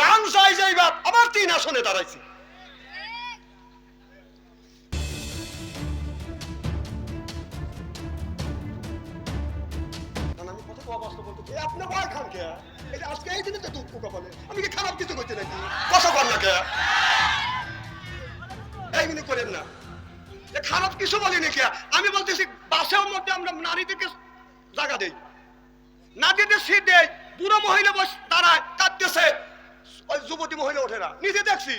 জান যাই যাই বাপ, আবার তিন আসনে দাঁড়াইছি নাকি? কথা কর কে? এই করেন না। খারাপ কিছু বলিনি কে? আমি বলতেছি, বাসের মধ্যে আমরা নারীদেরকে জায়গা দেই নারীদের সিট দেয় বুড়ো মহিলা বস দাঁড়ায়, কাঁদতেছে ওই যুবতী মহিলা ওঠে না। নিজে দেখছি।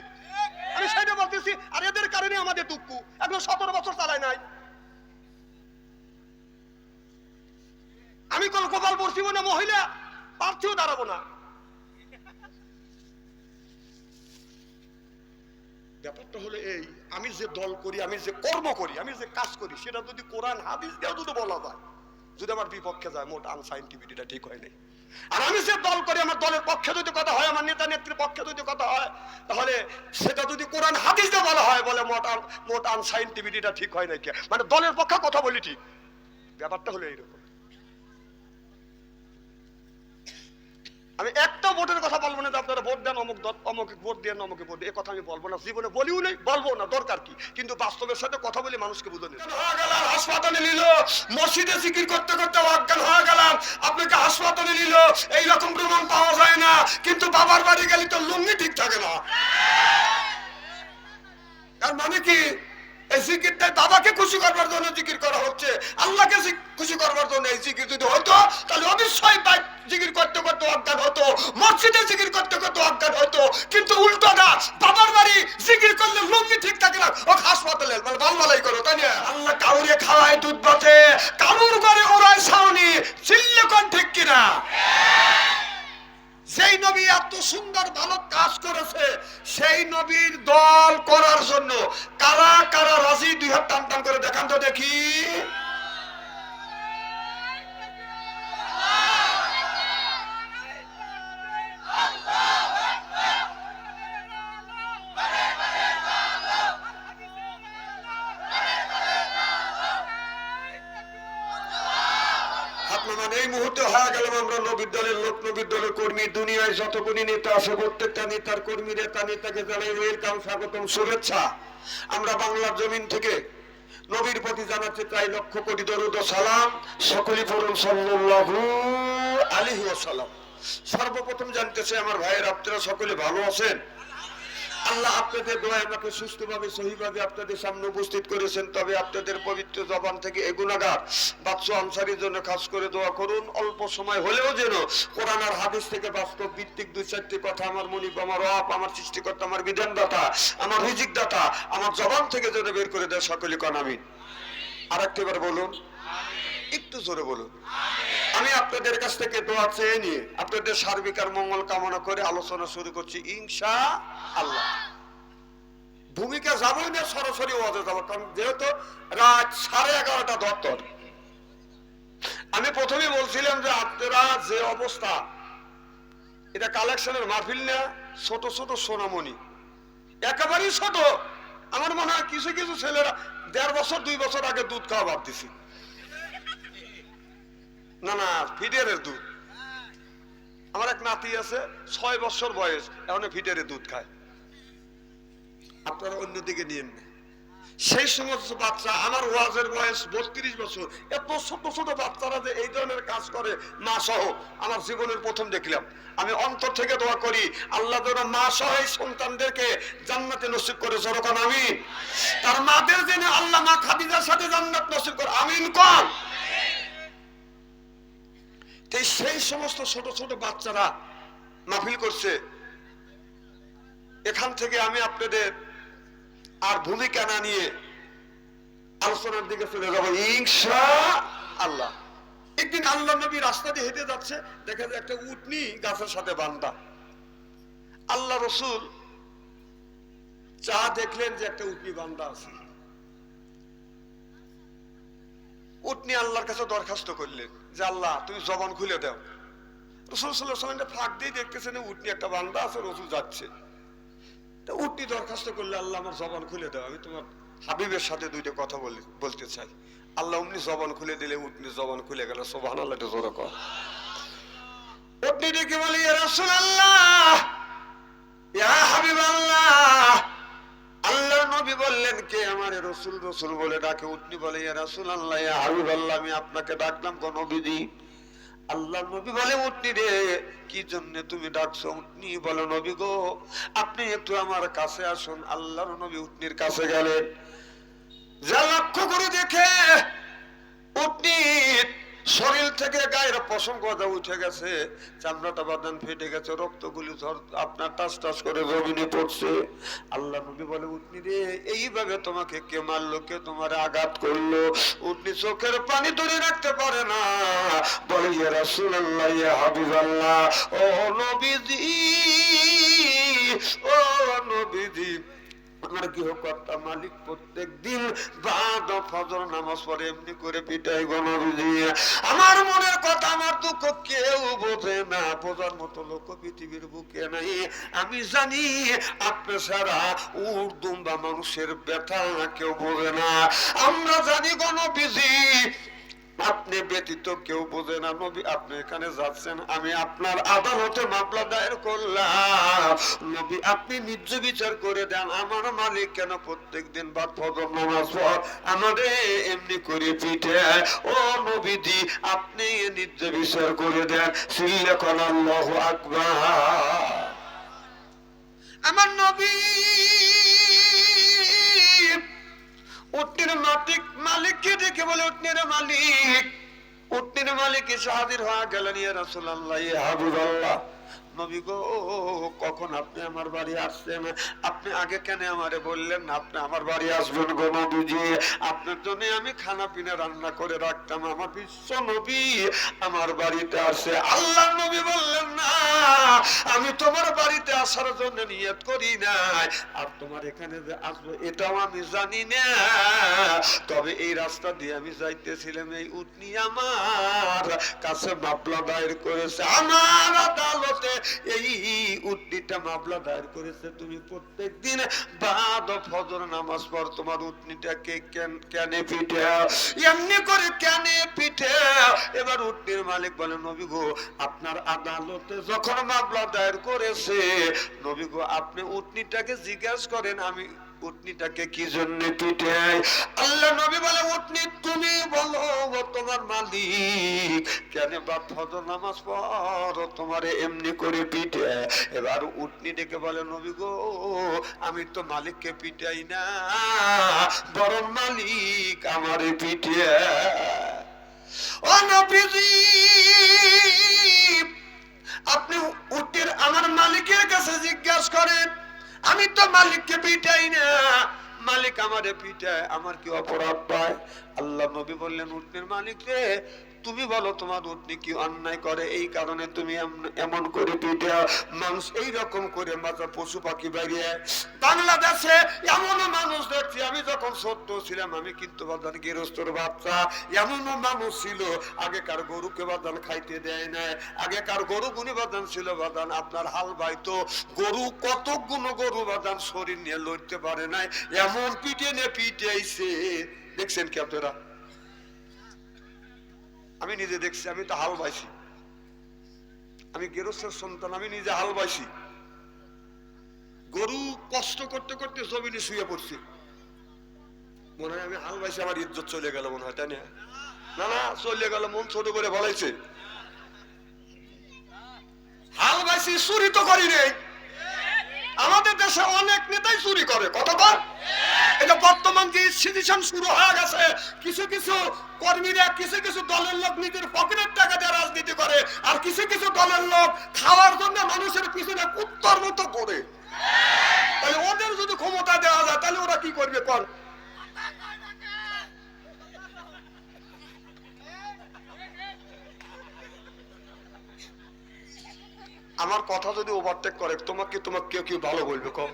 আমি সেটা বলতেছি, আর এদের কারণে আমাদের দুঃখ। এখন সতেরো বছর চালায় নাই। আমি কোন কপাল বসিব না মহিলা প্রার্থীও দাঁড়াবো না। ব্যাপারটা হলো এই, আমি যে দল করি, আমি যে কর্ম করি, আমি যে কাজ করি, সেটা যদি কোরআন, হাদিস দিয়েও যদি বলা যায়, যদি আমার বিপক্ষে যায়, মোট আনসাইন্টিফিটিটা ঠিক হয় নাই। আর আমি যে দল করি, আমার দলের পক্ষে যদি কথা হয়, আমার নেতা নেত্রীর পক্ষে যদি কথা হয়, তাহলে সেটা যদি কোরআন হাদিস বলা হয় বলে মোট মোট আনসাইন্টিফিটিটা ঠিক হয় নাকি? মানে দলের পক্ষে কথা বলি ঠিক। ব্যাপারটা হলো এইরকম। আমি একটা ভোটের কথা বলব না যে আপনারা ভোট দেন, অমুক অমুকে ভোট দেন, অমুকে ভোট এ কথা আমি বলব না, জীবনে বলিও নেই, বলব না, দরকার কি? কিন্তু বাস্তবের সাথে কথা বলে মানুষকে বুঝে নিন হাসপাতালে নিল, মসজিদে জিকির করতে করতে অজ্ঞান হয়ে আপনাকে হাসপাতালে নিল এই রকম প্রমাণ পাওয়া যায় না। কিন্তু বাবার বাড়ি গেলে তো লুঙ্গি ঠিক থাকে না। তার মানে কি? এই জিকিরটাই বাবাকে খুশি করবার জন্য জিকির করা হচ্ছে। আল্লাহকে খুশি করবার জন্য এই জিকির যদি হতো তাহলে অবশ্যই জিকির করতে করতে অজ্ঞান হতো। মসজিদে জিকির করতে করতে অজ্ঞান হতো কিন্তু উল্টো না, বাবার বাড়ি জিকির করলে লুঙ্গি ঠিক থাকে না। ও হাসপাতালে মানে বালবালাই করো, তাই না? আল্লাহ কাউরে খাওয়ায় দুধ বাতে কারুর কোন ঠিক কিনা? সেই নবী এত সুন্দর ভালো কাজ করেছে, সেই নবীর দল করার জন্য কারা কারা রাজি? দুই হাত টান টান করে দেখান তো দেখি। আপনার এই মুহূর্তে হয়ে গেলাম আমরা নবীর দলের লোক নবীর দলের কর্মী, দুনিয়ায় যতগুলি নেতা আছে, প্রত্যেকটা নেতার কর্মী নেতা নেতাকে জানাই ওয়েলকাম স্বাগতম, শুভেচ্ছা। আমরা বাংলার জমিন থেকে নবীর প্রতি জানাচ্ছি প্রায় লক্ষ কোটি দরুদ সালাম। সকলি পড়ুন, সাল্লাল্লাহু আলাইহি ওয়াসাল্লাম। সর্বপ্রথম জানতেছে আমার ভাইয়ের, আপনারা সকলে ভালো আছেন? আল্লাহ আপনাদের দোয়ায় আমাকে সুস্থভাবে, সহিভাবে আপনাদের সামনে উপস্থিত করেছেন। তবে আপনাদের পবিত্র জবান থেকে এগুনাগার বাচ্চ আনসারির জন্য খাস করে দোয়া করুন। অল্প সময় হলেও যেন কোরআন আর হাদিস থেকে বাস্তব ভিত্তিক দুই চারটি কথা আমার মনিব, আমার রব, আমার সৃষ্টিকর্তা, আমার বিধানদাতা, আমার রিজিক দাতা আমার জবান থেকে যেন বের করে দেয় সকলে কন আমি আর একটিবার বলুন একটু জোরে বলুন। আমি আপনাদের কাছ থেকে দোয়া চেয়ে নিয়ে আপনাদের সার্বিক আর মঙ্গল কামনা করে আলোচনা শুরু করছি ইনশা আল্লাহ ভূমিকা যাবই না, সরাসরি ওয়াজে যাব, কারণ যেহেতু রাত সাড়ে এগারোটা দপ্তর। আমি প্রথমে বলছিলাম যে আপনারা যে অবস্থা, এটা কালেকশনের মাহফিল না, ছোট ছোট সোনামণি। একেবারেই ছোট। আমার মনে হয় কিছু কিছু ছেলেরা দেড় বছর, দুই বছর আগে দুধ খাওয়া দিছি না না দুধ। আমার এক নাতি আছে, ছয় বছর বয়স, এখন দুধ খায়। আপনারা অন্যদিকে নিয়েন না। সেই সমস্ত বাচ্চা, আমার ওয়াজের বয়স বত্রিশ বছর। এত ছোট ছোট বাচ্চারা যে এই ধরনের কাজ করে, মা সহ, আমার জীবনের প্রথম দেখলাম। আমি অন্তর থেকে দোয়া করি, আল্লাহ যেন মা সহ এই সন্তানদেরকে জান্নাতে নসিব করে যখন আমি তার মাদের জেনে আল্লাহ মা খাদিজার সাথে জান্নাত নসিব করে আমিন কম সেই সমস্ত ছোট ছোট বাচ্চারা মাহফিল করছে। এখান থেকে আমি আপনাদের আর ভূমিকা না নিয়ে আলোচনার দিকে চলে যাব। ইনশা আল্লাহ একদিন আল্লাহ নবী রাস্তা দিয়ে হেঁটে যাচ্ছে, দেখা যায় একটা উটনি গাছের সাথে বান্ধা আল্লাহ রসুল চা দেখলেন যে একটা উটনি বান্ধা আছে। উটনি আল্লাহর কাছে দরখাস্ত করলেন। যে আল্লাহ, তুমি জবান খুলে দাও। রসুল সাল্লাহ সাল্লাম ফাঁক দিয়ে দেখতেছেন উটনি একটা বান্দা আছে, রসুল যাচ্ছে। তা উটনি দরখাস্ত করলে, আল্লাহ, আমার জবান খুলে দাও, আমি তোমার হাবিবের সাথে দুইটা কথা বলি, বলতে চাই। আল্লাহ অমনি জবান খুলে দিলে, উটনি জবান খুলে গেল সোভান আল্লাহ জোরে কর। উটনি ডেকে বলি রাসুল আল্লাহ রসুল রসুল বলে ডাকে? উঠনি বলে রাসুল আল্লাহ হাবিব আল্লাহ আমি আপনাকে ডাকলাম কোন বিধি আল্লাহ নবী বলে উঠনি রে, কি জন্য তুমি ডাকছো? উঠনি বলে, নবী গো, আপনি একটু আমার কাছে আসুন। আল্লাহর নবী উঠনির কাছে গেলেন। যা লক্ষ্য করে দেখে উটনির শরীর থেকে গায়ের পশম কথা উঠে গেছে, চামড়াটা বাদান ফেটে গেছে, রক্তগুলি আপনার টাস টাস করে জমিনে পড়ছে। আল্লাহ নবী বলে উটনি রে, এইভাবে তোমাকে কে মারলো, কে তোমার আঘাত করল? উটনি চোখের পানি ধরে রাখতে পারে না। বলে, ইয়া রাসূলুল্লাহ, ইয়া হাবিবাল্লাহ, ও নবীজি ও নবীজি আমার গৃহকর্তা মালিক প্রত্যেক দিন নামাজ এমনি করে পিটাই আমার মনের কথা, আমার দুঃখ কেউ বোঝে না। বোঝার মতো লোক পৃথিবীর বুকে নাই। আমি জানি আপনি ছাড়া উর্দুম বা মানুষের ব্যথা কেউ বোঝে না। আমরা জানি গণবিধি আপনি ব্যতীত কেউ বোঝে না। নবী, আপনি এখানে যাচ্ছেন, আমি আপনার আদালতে মামলা দায়ের করলাম। নবী, আপনি নিজ বিচার করে দেন। আমার মালিক কেন প্রত্যেক দিন বাদ ফজর নামাজ পর আমাদের এমনি করে পিঠে। ও নবীজি, আপনি নিজ বিচার করে দেন। সিল্লেখন আল্লাহ আকবার। আমার নবী উটনির মালিক মালিককে দেখে বলে, উটনির মালিক উটনির মালিক এসে হাজির হওয়া গেলেন ইয়া রাসূলুল্লাহ, ইয়া হাবিবাল্লাহ। নবী গো কখন আপনি আমার বাড়ি আসছেন? আপনি আগে কেন আমারে বললেন আপনি আমার বাড়ি আসবেন গো নবীজি? আপনার জন্য আমি খানা পিনা রান্না করে রাখতাম। আমার বিশ্ব নবী আমার বাড়িতে আসে। আল্লাহ নবী বললেন, না, আমি তোমার বাড়িতে আসার জন্য নিয়ত করি নাই। আর তোমার এখানে যে আসব, এটাও আমি জানি না। তবে এই রাস্তা দিয়ে আমি যাইতেছিলাম, এই উটনি আমার কাছে মামলা দায়ের করেছে। আমার আদালতে এই উটনিটা মামলা দায়ের করেছে, তুমি প্রত্যেক দিন বাদ ফজর নামাজ পর তোমার উটনিটাকে কেন পিঠে? এমনি করে কেন পিঠে? এবার উটনির মালিক বলে, নবী গো, আপনার আদালতে যখন মামলা দায়ের করেছে, নবী গো, আপনি উটনিটাকে জিজ্ঞাসা করেন, আমি উটনিটাকে কি জন্য পিঠে আল্লাহ নবী বলে, উটনি, তুমি বলো তোমার মালিক। কেন বা ফজর নামাজ পড়? তোমারে এমনি করে পিঠে। এবার উটনি ডেকে বলে, নবী গো, আমি তো মালিককে পিটাই না, বরং মালিক আমারে পিঠে। আপনি উটের আমার মালিকের কাছে জিজ্ঞাসা করেন, আমি তো মালিককে পিটাই না মালিক আমারে পিটায় আমার কি অপরাধ পায়? আল্লাহ নবী বললেন উটনির মালিক রে তুমি বলো তোমার উটনি কি অন্যায় করে? এই কারণে তুমি এমন- এমন করে পিঠে মানুষ এই রকম করে মাথা পশু পাখি বেরিয়ে বাংলাদেশে এমনও মানুষ দেখছি। আমি যখন ছোট্ট ছিলাম, আমি কিন্তু বাদান গৃহস্থর বাচ্চা। এমনও মানুষ ছিল। আগেকার গরুকে বাদান খাইতে দেয় না আগেকার গরু গুনি বাদান ছিল বাদান আপনার হাল বাইতো। গরু কত গুণ গরু বাদান শরীর নিয়ে লড়তে পারে নাই। এমন পিটে নে পিটে আইছে দেখছেন কি আপনারা? আমি নিজে দেখছি, আমি তো হাল বাইছি। আমি গেরস্তের সন্তান, আমি নিজে হাল বাইছি। গরু কষ্ট করতে করতে জমিনে শুয়ে পড়ছে। মনে হয় আমি হাল বাইছি, আমার ইজ্জত চলে গেল মনে হয়, তাই না? না না, চলে গেল, মন ছোট করে বলাইছে। হাল বাইছি, চুরি তো করি নেই। আমাদের দেশে অনেক নেতাই চুরি করে কতবার এটা বর্তমান যে সিচুয়েশন শুরু হয়ে গেছে, কিছু কিছু কর্মীরা, কিছু কিছু দলের লোক নিজের পকেটের টাকা দিয়ে রাজনীতি করে, আর কিছু কিছু দলের লোক খাওয়ার জন্য মানুষের পিছনে উত্তর মতো করে তাহলে ওদের যদি ক্ষমতা দেওয়া যায়, তাহলে ওরা কি করবে কর? আমার কথা যদি ওভারটেক করে, তোমাকে তোমাকে কেউ কেউ ভালো বলবে কম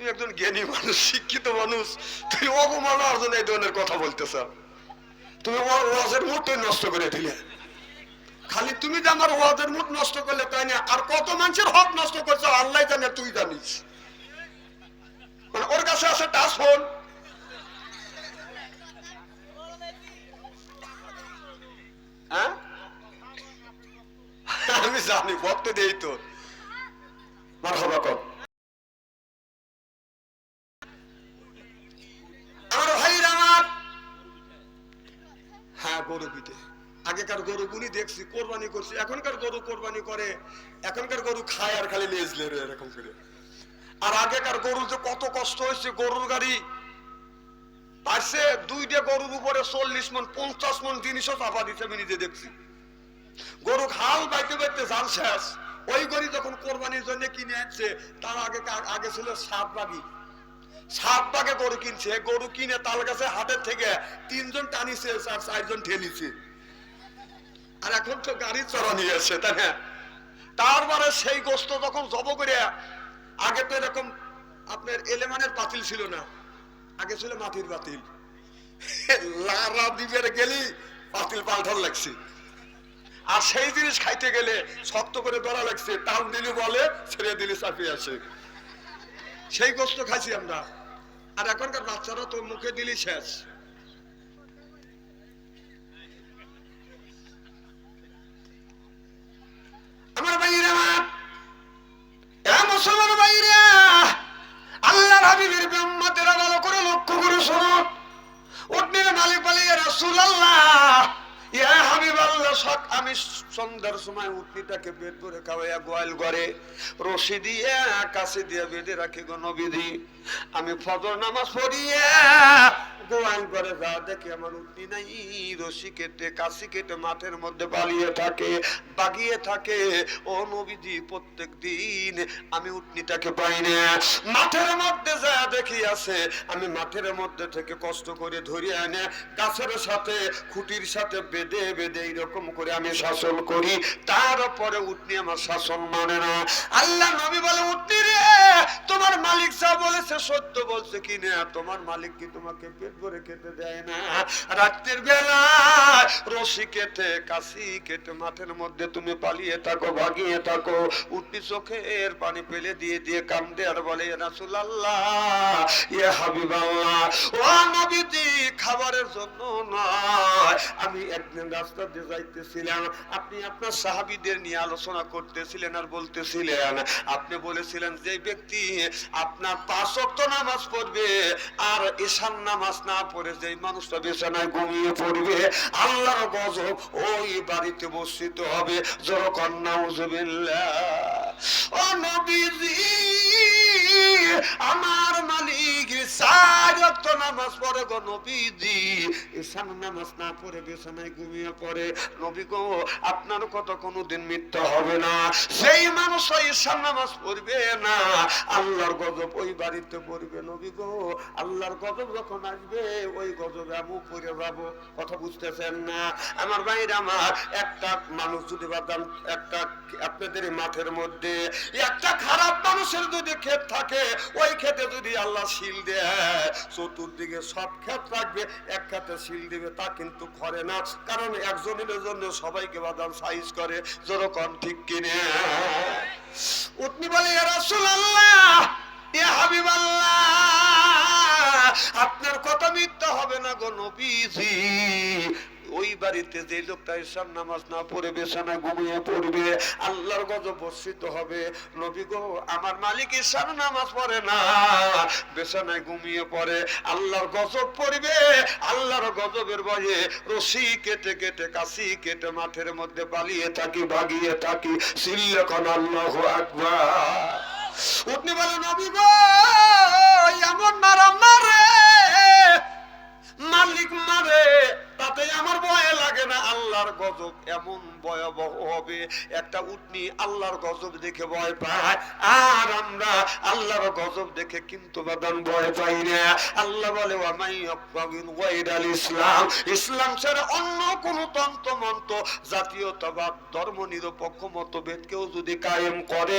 তুমি একজন জ্ঞানী মানুষ, শিক্ষিত মানুষ তুমি অপমানার জন্য এই ধরনের কথা বলতেছ। তুমি ওয়াজের মুডটাই নষ্ট করে দিলে। খালি তুমি যে আমার ওয়াজের মুড নষ্ট করলে তাই না? আর কত মানুষের হক নষ্ট করছ, আল্লাহ জানে, তুই জানিস। মানে ওর কাছে আছে টাচ ফোন। হ্যাঁ? আমি জানি, ভক্ত দেই তো। মারহাবা কর। দেখছি, কোরবানি করছি, এখনকার গরু কোরবানি করে, এখনকার গরু খায় আর খালি লেজ লেরে এরকম করে। আর আগেকার গরু যে কত কষ্ট হয়েছে, গরুর গাড়ি। পাশে দুইটা গরুর উপরে চল্লিশ মন, পঞ্চাশ মন জিনিসও চাপা দিচ্ছে আমি নিজে দেখছি। গরু হাল বাইতে বাইতে জাল শেষ। ওই গরু যখন কোরবানির জন্য কিনে আনছে, তার আগে আগে ছিল সাত বাগি। সাত বাগে গরু কিনছে, গরু কিনে তাল গাছে হাটের থেকে তিনজন টানিছে, আর চারজন ঠেলিছে। আর এখন তো গাড়ি চড়া নিয়ে আসছে তাই না? তারপরে সেই গোস্ত যখন জব করে, আগে তো এরকম আপনার এলেমানের পাতিল ছিল না, আগে ছিল মাটির পাতিল। লারা দিবের গেলি, পাতিল পাল্টার লাগছে। আর সেই জিনিস খাইতে গেলে শক্ত করে ধরা লাগছে, টান দিলি বলে, ছেড়ে দিলি চাপিয়ে আসে। সেই গোস্ত খাইছি আমরা। আর এখনকার বাচ্চারা তো মুখে দিলি শেষ। আমার ভাইরা মুসলমান ভাইরা আল্লাহর হাবিবের ব্রহ্মাতেরা ভালো করে লক্ষ্য করে শোনো। উঠনের মালিক বলে রসুল আল্লাহ হাবিব আমি সন্ধ্যার সময় উটনিটাকে বের করে খাওয়াইয়া গোয়াল করে রশি দিয়ে, কাছে দিয়ে বেঁধে রাখি গো নবীদি আমি ফজর নামাজ পড়িয়া করে যা দেখি আমার উটনি নাই। রশি কেটে, কাশি কেটে মাঠের মধ্যে পালিয়ে থাকে, বাগিয়ে থাকে। ও নবীজি, প্রত্যেক দিন আমি উটনিটাকে পাই না। মাঠের মধ্যে যা দেখি আছে, আমি মাঠের মধ্যে থেকে কষ্ট করে ধরে এনে গাছের সাথে, খুঁটির সাথে বেঁধে বেঁধে এইরকম করে আমি শাসন করি। তারপরে উটনি আমার শাসন মানে না। আল্লাহ নবী বলে উটনি রে! তোমার মালিক যা বলেছে, সত্য বলছে কি না তোমার মালিক কি তোমাকে পেট ভরে খেতে দেয় না? রাত্রির বেলা রশি কেটে, কাশি কেটে মাঠের মধ্যে তুমি পালিয়ে থাকো, ভাগিয়ে থাকো। উটনি চোখের পানি ফেলে দিয়ে দিয়ে কান্দে আর বলে ও নবীজি, খাবারের জন্য নয়। আমি একদিন রাস্তা দিয়ে যাইতেছিলাম, আপনি আপনার সাহাবিদের নিয়ে আলোচনা করতেছিলেন আর বলতেছিলেন। আপনি বলেছিলেন, যে ব্যক্তি আপনার পাশক তো নামাজ পড়বে, আর ঈশান নামাজ না পড়ে যেই মানুষটা বিছানায় ঘুমিয়ে পড়বে, আল্লাহর গজব ওই বাড়িতে বসিত হবে। জোর কন্যা ও নবীজি, আমার মালিক নামাজ পড়ে গো নবীজি। ঈশান নামাজ না পড়ে বিছানায় ঘুমিয়ে পড়ে। নবী গো, আপনার কথা কোনোদিন মিথ্যা হবে না। সেই মানুষ ঈশান নামাজ পড়বে না, আল্লাহর গজব ওই বাড়িতে পড়বে। নবী গো, আল্লাহর গজব যখন আসবে, ওই গজবে আমি পড়ে যাব। কথা বুঝতেছেন না? আমার বাইরে আমার, একটা মানুষ যদি বাদাম, একটা আপনাদের মাঠের মধ্যে, একটা খারাপ মানুষের যদি ক্ষেত থাকে, ওই ক্ষেতে যদি আল্লাহ শিল দেয়, চতুর্দিকে সব ক্ষেত রাখবে, এক খ্যাতে সিল দিবে, তা কিন্তু করে না। কারণ একজনের জন্য সবাইকে বাদাম সাইজ করে, যেরকম ঠিক কিনে। উটনি বলে রাসুল আল্লাহ আপনার কথা মিথ্যা হবে না গো নবীজি। ওই বাড়িতে যে লোকটা ঈশান নামাজ না পড়ে বেছানা ঘুমিয়ে পড়বে, আল্লাহর গজব বর্ষিত হবে। নবী গো, আমার মালিক ঈশান নামাজ পড়ে না, বেছানায় ঘুমিয়ে পড়ে। আল্লাহর গজব পড়বে, আল্লাহর গজবের ভয়ে রশি কেটে কেটে, কাশি কেটে মাঠের মধ্যে পালিয়ে থাকি, ভাগিয়ে থাকি। সিল্লেখন আল্লাহ আকবার। উঠনি বলে নবী গো, এমন মারা মারে, মালিক মারে তাতে আমার ভয় লাগে না, আল্লাহর গজব এমন ভয়াবহ হবে। একটা উটনি আল্লাহর গজব দেখে ভয় পায়, আর আমরা আল্লাহর গজব দেখে কিন্তু বাদান ভয় পাই না। আল্লাহ বলে ইসলাম। ইসলাম ছাড়া অন্য কোন তন্ত্র মন্ত্র জাতীয়তাবাদ ধর্ম নিরপেক্ষ মতভেদ কেউ যদি কায়েম করে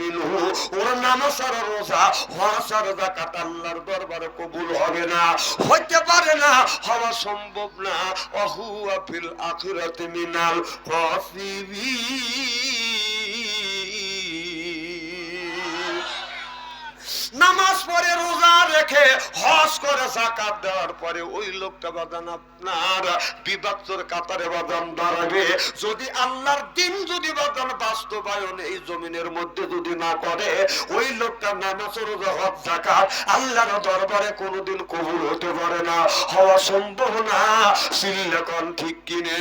মিনহু, ওর নামাজ আর রোজা হজ আর যাকাত আল্লাহর দরবারে কবুল হবে না। হইতে পারে না হওয়া সম্ভব না। অহুয়া ফিল আখিরাতে মিনাল খাসিরিন। রেখে হজ করে জাকাত দেওয়ার পরে ওই লোকটা বাদান আপনার বিবাদর কাতারে বাদান দাঁড়াবে। যদি আল্লাহর দিন যদি বাদান বাস্তবায়ন এই জমিনের মধ্যে যদি না করে, ওই লোকটা নামাজ, রোজা, হজ, জাকাত আল্লাহর দরবারে কোনোদিন কবুল হতে পারে না। হওয়া সম্ভব না। সিল্লেকন ঠিক কিনে।